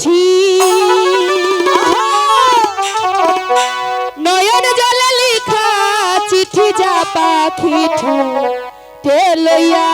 উঠি নয়ন জলে লিখা চিঠি যা পাখি ঠুটে লইয়া।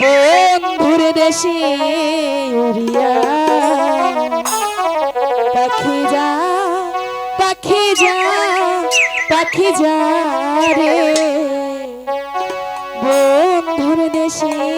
বন্ধুর দেশে উড়িয়া। পাখি যা পাখি যা পাখি যা রে। বন্ধুর দেশে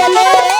চলে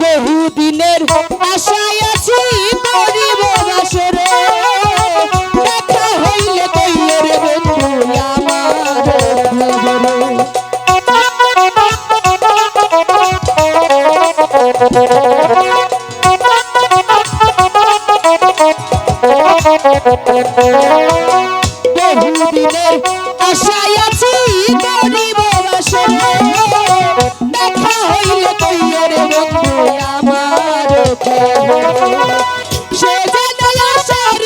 বহুদিনের আশায় আছি বহুদিনের আশায় আছি করিব বাসরে দেখা হইলে কইলে রে বন্ধু আমার। সে যেন আশার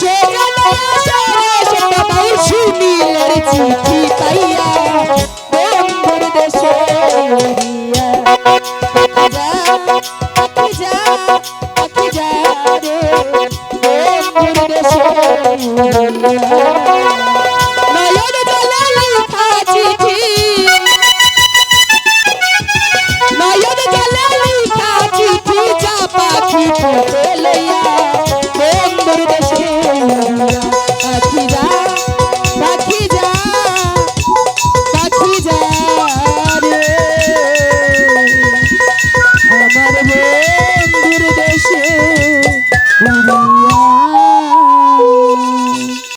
সে যেন আশার বাউল শুনিলের চিঠি পাইয়া বন্ধুর দেশে উড়িয়া।